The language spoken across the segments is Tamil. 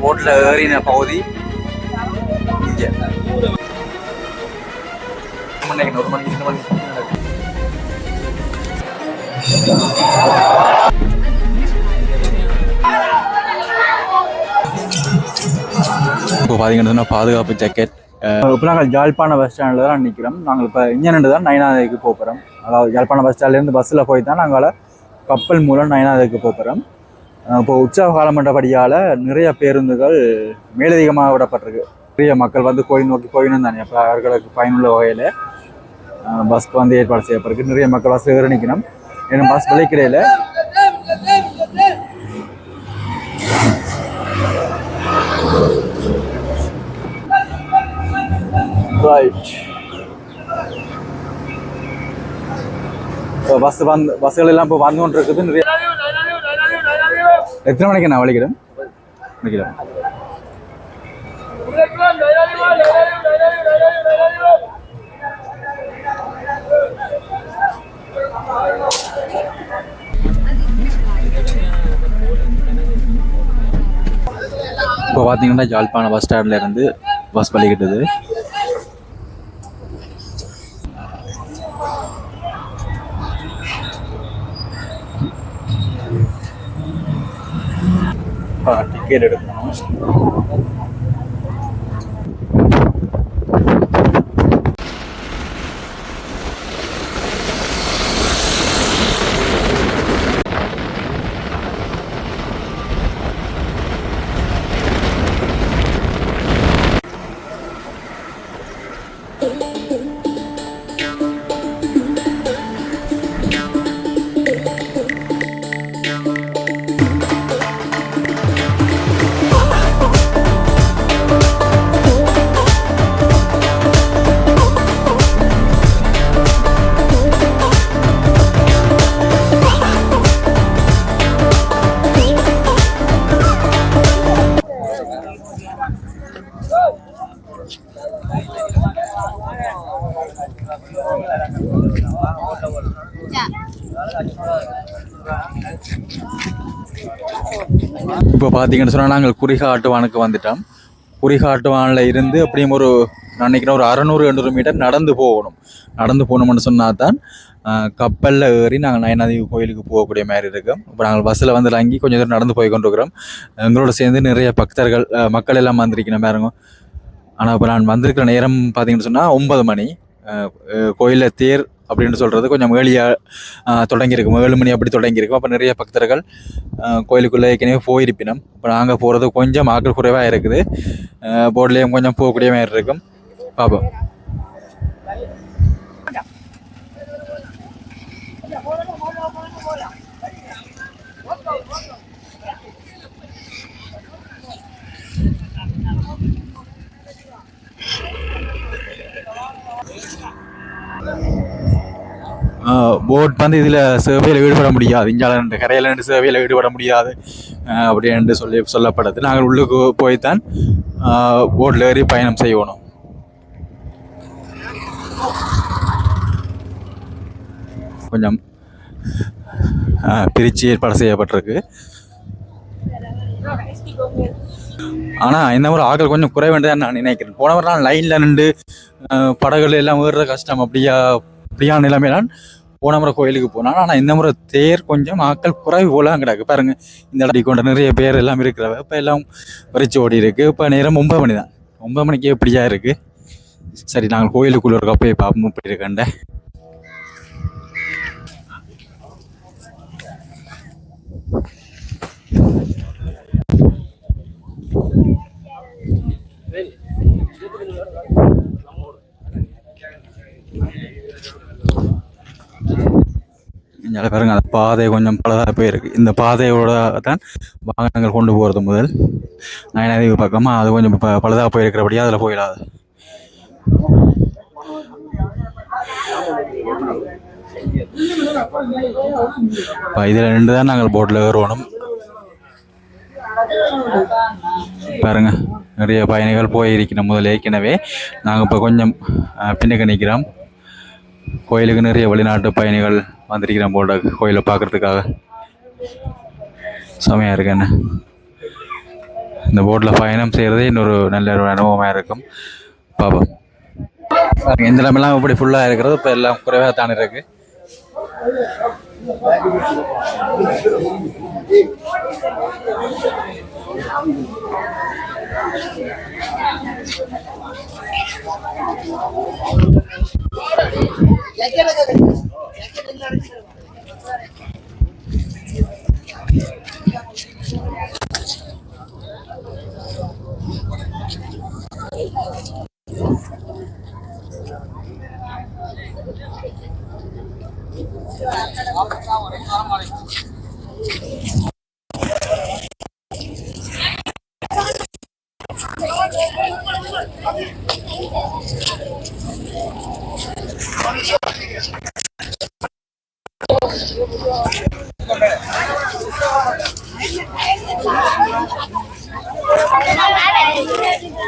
போட்டில் ஏறின பகுதி இங்கே. மணிக்கு ஒரு மணிக்கு ரெண்டு மணிக்கு நடக்குது. இப்போ பார்த்தீங்கன்னா பாதுகாப்பு ஜாக்கெட் இப்போ நாங்கள் யாழ்ப்பாண பஸ் ஸ்டாண்டில் தான் நிற்கிறோம் நாங்கள் இப்போ இங்கே தான் நயனாதைக்கு போகிறோம் அதாவது யாழ்ப்பாண பஸ் ஸ்டாண்ட்லேருந்து பஸ்ஸில் போய் தான் நாங்கள் கப்பல் மூலம் நயனாதைக்கு போகிறோம் இப்போ உற்சவ காலமண்டபடியால் நிறைய பேருந்துகள் மேலதிகமாக விடப்பட்டிருக்கு நிறைய மக்கள் வந்து கோயில் நோக்கி போயினும் தானே. அப்போ அவர்களுக்கு பயனுள்ள வகையில் பஸ் வந்து ஏற்பாடு செய்யப்பட்டிருக்கு. நிறைய மக்கள் பஸ் ஏறி நிற்கணும் ஏன்னா பஸ் விளைக்கிடையில் ரைட் இப்போ பஸ் வந்து பஸ்கள் எல்லாம் இப்போ வந்து கொண்டிருக்குது நிறைய எத்தனை மணிக்கு நான் வலிக்கிறேன்? இப்போ பார்த்தீங்கன்னா யாழ்ப்பாணம் பஸ் ஸ்டாண்ட்ல இருந்து பஸ் பள்ளிக்கிட்டது മുഖേനെടുക്കണം பார்த்தீங்கன்னு சொன்னால் நாங்கள் குறிகாட்டுவானுக்கு வந்துட்டோம். குறிகாட்டுவானில் இருந்து அப்படியும் ஒரு நான் நினைக்கிறேன் ஒரு அறநூறு எண்ணூறு மீட்டர் நடந்து போகணும். நடந்து போகணும்னு சொன்னால் தான் கப்பலில் ஏறி நாங்கள் நயனாதேவி கோயிலுக்கு போகக்கூடிய மாதிரி இருக்கும். இப்போ நாங்கள் பஸ்ஸில் வந்து இறங்கி கொஞ்சம் தூரம் நடந்து போய் கொண்டிருக்கிறோம். எங்களோட சேர்ந்து நிறைய பக்தர்கள் மக்கள் எல்லாம் வந்திருக்கணும் பாருங்க ஆனால் இப்போ நான் வந்திருக்கிற நேரம் பார்த்தீங்கன்னு சொன்னால் ஒன்பது மணி. கோயிலில் தேர் அப்படின்னு சொல்கிறது கொஞ்சம் ஏழியாக தொடங்கியிருக்கும். ஏழு மணி அப்படி தொடங்கியிருக்கும். அப்போ நிறைய பக்தர்கள் கோயிலுக்குள்ளே ஏற்கனவே போயிருப்பினோம். இப்போ நாங்கள் போகிறது கொஞ்சம் ஆக்கள் குறைவாக இருக்குது. போர்ட்லேயும் கொஞ்சம் போகக்கூடிய மாதிரி இருக்கும். பார்ப்போம் போட் வந்து இதில் சேவையில் ஈடுபட முடியாது. இஞ்சால கரையில் நின்று சேவையில் ஈடுபட முடியாது. அப்படின்னு சொல்லி சொல்லப்படுது. நாங்கள் உள்ளுக்கு போய்த்தான் போட்டில் ஏறி பயணம் செய்யணும் கொஞ்சம் பிரித்து ஏற்பாடு செய்யப்பட்டிருக்கு. ஆனால் இந்த முறை ஆட்கள் கொஞ்சம் குறை குறைவேண்டதான் நான் நினைக்கிறேன். போன முறை நான் லைனில் நின்று படகுகள் எல்லாம் ஏறுறது கஷ்டம் அப்படியா அப்படியான நிலைமையிலான் போன முறை கோயிலுக்கு போனான் ஆனால் இந்த முறை தேர் கொஞ்சம் ஆக்கள் குறைவு போல கிடக்கு. பாருங்க இந்த அடி கொண்ட நிறைய பேர் எல்லாம் இருக்கிறவ இப்போ எல்லாம் வரிச்சு ஓடி இருக்கு. இப்போ நேரம் ஒன்பது மணி தான். ஒன்பது மணிக்கு எப்படியா இருக்கு. சரி நாங்கள் கோயிலுக்குள்ள இருக்க போய் பார்ப்போம். இப்படி இருக்கண்ட. இங்கே பாருங்க அந்த பாதை கொஞ்சம் பலதாக போயிருக்கு. இந்த பாதையோட தான் வாகனங்கள் கொண்டு போகிறது முதல். நயனாதேவி பக்கமாக அது கொஞ்சம் ப பழுதாக போயிருக்கிறபடியாக அதில் போயிடாது. இப்போ இதில் ரெண்டு தான் நாங்கள் போட்டில் ஏறுவோம் பாருங்க நிறைய பயணிகள் போயிருக்கணும் முதல் ஏற்கனவே. நாங்கள் இப்போ கொஞ்சம் பின்னுக்கு நிற்கிறோம் கோயிலுக்கு நிறைய வெளிநாட்டு பயணிகள் வந்திருக்கிறோம் போல கோயிலை பார்க்கறதுக்காக. செமையாக இருக்கு என்ன இந்த போட்டில் பயணம் செய்கிறதே இன்னொரு நல்ல ஒரு அனுபவமாக இருக்கும். பாப்போம். இந்த இடமெல்லாம் இப்படி ஃபுல்லாக இருக்கிறது இப்போ எல்லாம் குறைவாக தானே இருக்கு. இங்கே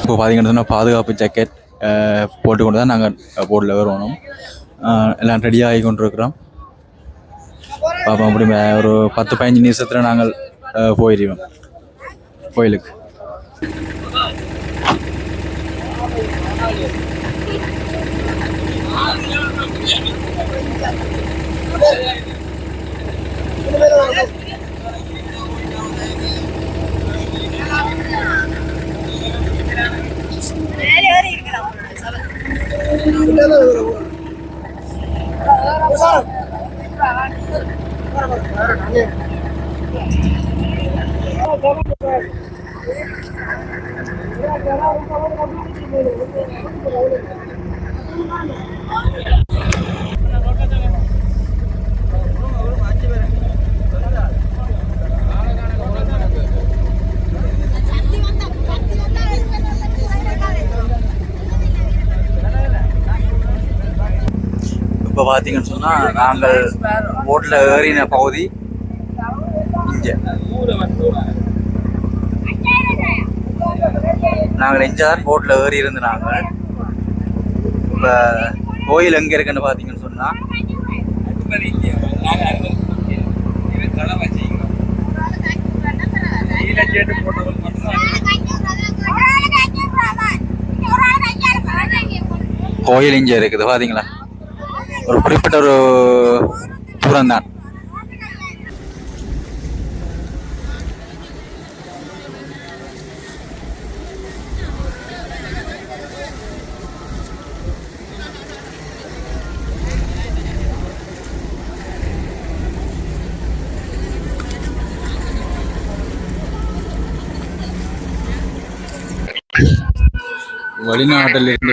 இப்போ பார்த்தீங்கன்னு சொன்னால் பாதுகாப்பு ஜாக்கெட் போட்டு கொண்டு தான் நாங்கள் போட்டில் வருவோம் எல்லாம் ரெடியாக ஆகி கொண்டிருக்கிறோம். பார்ப்போம் அப்படி ஒரு பத்து பதினஞ்சு நிமிஷத்தில் நாங்கள் போயிடுவோம் கோயிலுக்கு. ஏறி இருக்கிறான் Thank you. இப்போ பார்த்தீங்கன்னு சொன்னால் நாங்கள் போட்டில் ஏறின பகுதி இங்கே. நாங்கள் இங்கே போட்டில் ஏறி இருந்து நாங்கள் இப்போ கோயில் எங்கே இருக்குன்னு பார்த்தீங்கன்னு சொன்னால் கோயில் இங்கே இருக்குது பார்த்தீங்களா ஒரு குறிப்பிட்ட ஒரு தூரம் தான்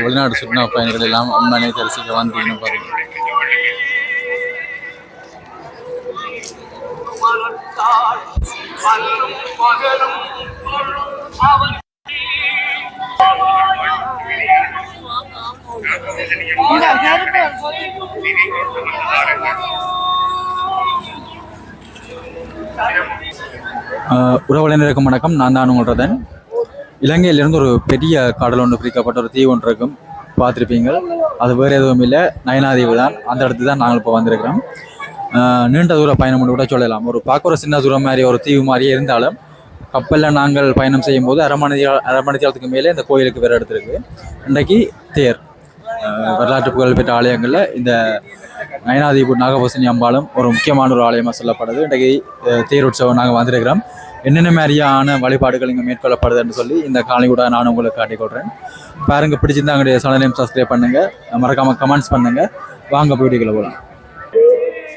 வெளிநாடு சுற்றுலா பயணிகள் எல்லாம் உண்மையிலே தரிசிக்க வந்தீங்கன்னு பாருங்க ஆஹ் உறவுகளினருக்கும் வணக்கம். நான் தான் உங்களதுடன் இலங்கையிலிருந்து ஒரு பெரிய கடல் ஒன்று பிரிக்கப்பட்ட ஒரு தீவு ஒன்று இருக்கும். பார்த்துருப்பீங்க அது வேறு எதுவும் இல்லை. நயனாதீவு தான். அந்த இடத்துக்கு தான் நாங்கள் இப்போ வந்திருக்கிறோம். நீண்ட தூர பயணம் ஒன்று கூட சொல்லலாம். ஒரு பார்க்க ஒரு சின்ன தூரம் மாதிரி ஒரு தீவு மாதிரியே இருந்தாலும் கப்பலில் நாங்கள் பயணம் செய்யும்போது அரை மணி நேர- அரை மணி மேலே இந்த கோயிலுக்கு வேறு எடுத்திருக்கு. இன்றைக்கு தேர். வரலாற்று புகழ்பெற்ற ஆலயங்களில் இந்த நயனாதிபு நாகபூசணி அம்பாலும் ஒரு முக்கியமான ஒரு ஆலயமாக சொல்லப்படுது. இன்றைக்கு தேர் உற்சவம் நாங்கள் வந்திருக்கிறோம். என்னென்ன மாதிரியான வழிபாடுகள் இங்கே மேற்கொள்ளப்படுதுன்னு சொல்லி இந்த காலை கூட நான் உங்களுக்கு காட்டிக் கொள்கிறேன் பாருங்க பிடிச்சிருந்தா எங்களுடைய சேனலையும் சப்ஸ்கிரைப் பண்ணுங்க. மறக்காமல் கமெண்ட்ஸ் பண்ணுங்கள் வாங்க போயிட்டுக்குள்ள போகலாம்.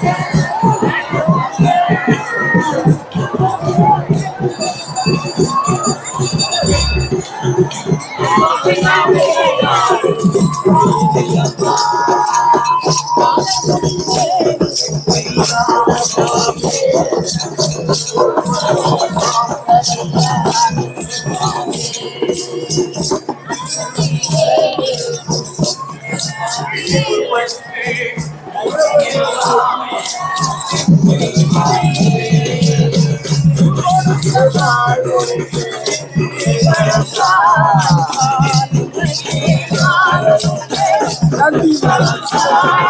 Open up, open up, open. வணங்குகிறேன். இரவு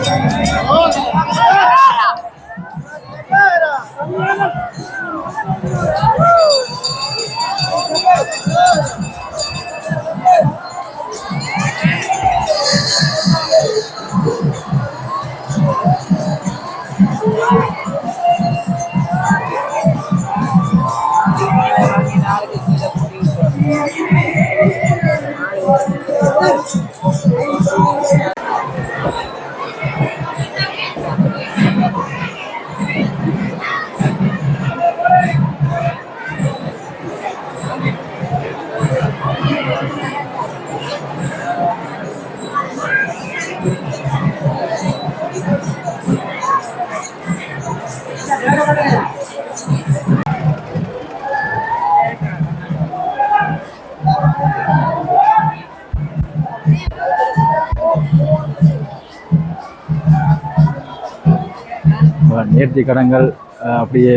நேர்த்தி கடன்கள் அப்படியே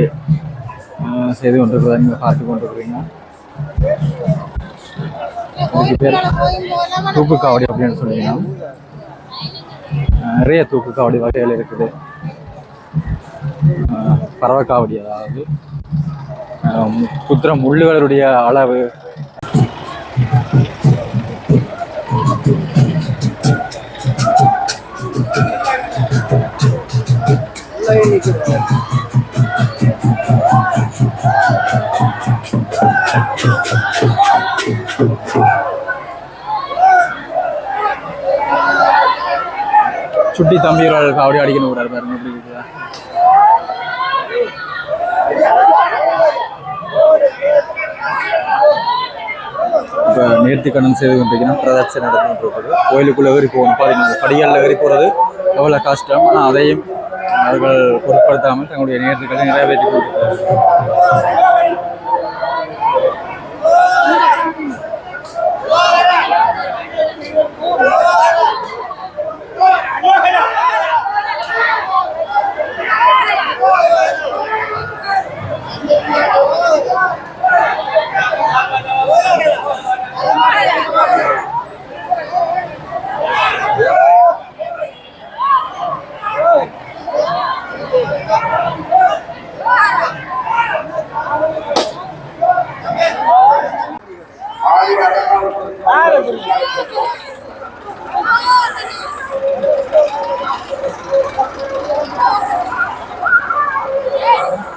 செய்து கொண்டிருக்கிறத நீங்கள் பார்த்து கொண்டிருக்கிறீங்க? இதுக்கு பேர் தூக்கு காவடி அப்படின்னு சொல்லிங்கன்னா நிறைய தூக்கு காவடி வகைகள் இருக்குது. பறவை காவடி அதாவது அஹ், முள்ளுகளுடைய அளவு ஜீரோ தம்பிகள் அடிக்கணும் கூடாது பாருங்க எப்படி இருக்குதா? இப்போ நேர்த்தி கடன் செய்து கொண்டிருக்கணும் பிரதட்சை நடந்துகிட்டு இருக்குது கோயிலுக்குள்ளே ஏறி போகணும். பார்த்தீங்கன்னா படிகளில் ஏறி போகிறது எவ்வளோ கஷ்டம். ஆனால் அதையும் அவர்கள் பொருட்படுத்தாமல் தங்களுடைய நேர்த்திகளை நிறைவேற்றி கொடுக்கிறார்கள்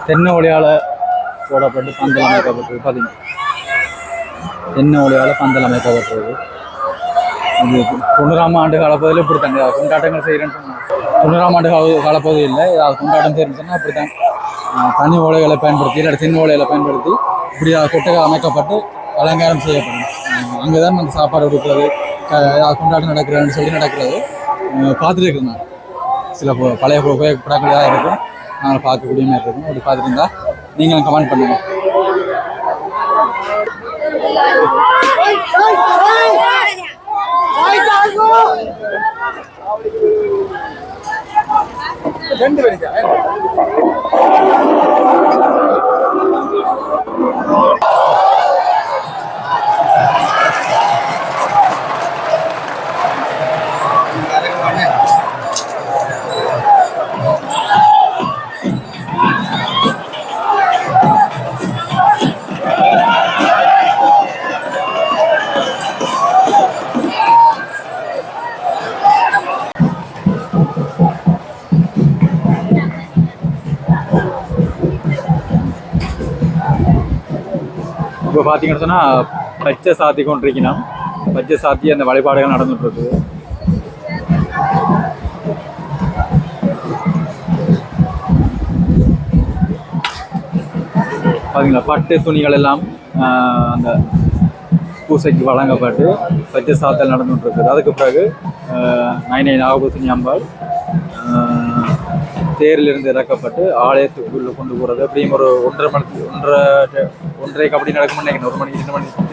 தென்னை ஒளியால் போடப்பட்டு பந்தல் அமைக்கப்பட்டது பார்த்தீங்க தென்னை ஒளியால் பந்தல் அமைக்கப்பட்டது இது தொண்ணூறாம் ஆண்டு காலப்பகுதியில் இப்படி தாங்க கொண்டாட்டங்கள் செய்கிறேன்னு சொன்னாங்க. தொண்ணூறாம் ஆண்டு கால காலப்பகுதி இல்லை ஏதாவது கொண்டாட்டம் செய்யணும்னு சொன்னால் அப்படி தான் தனி ஓலைகளை பயன்படுத்தி இல்லை தென் ஓலைகளை பயன்படுத்தி இப்படி கொட்டகை அமைக்கப்பட்டு அலங்காரம் செய்யப்படும். அங்கே தான் அந்த சாப்பாடு கொடுக்குறது க கொண்டாட்டம் நடக்கிறதுன்னு சொல்லி நடக்கிறது. பார்த்துட்டு இருக்கிறேன் சில பழைய பு- புகைப்படங்கள் தான் இருக்கும். நாங்கள் பார்க்கக்கூடிய மாதிரி இருக்கும். அப்படி பார்த்துருந்தா நீங்களும் கமெண்ட் பண்ணுங்க. ரெண்டு பேருக்கு பார்த்தீங்கன்னு சொன்னால் பச்சை சாத்தி கொண்டிருக்கணும். பச்சை சாத்தி அந்த வழிபாடுகள் நடந்துட்டு இருக்குது பார்த்தீங்களா பட்டு துணிகள் எல்லாம் அந்த பூசைக்கு வழங்கப்பட்டு பச்சை சாத்தல் நடந்துகிட்டு இருக்குது அதுக்கு பிறகு ஆஹ், நைனை நாகபூசணி அம்பாள் தேரிலிருந்து இறக்கப்பட்டு ஆலயத்துக்குள்ளே கொண்டு போகிறது அப்படியும் ஒரு ஒன்றரை மணி ஒன்றரை ஒன்றரைக்கு அப்படி நடக்கும் நினைக்கிறேன். ஒரு மணிக்கு ரெண்டு மணிக்கு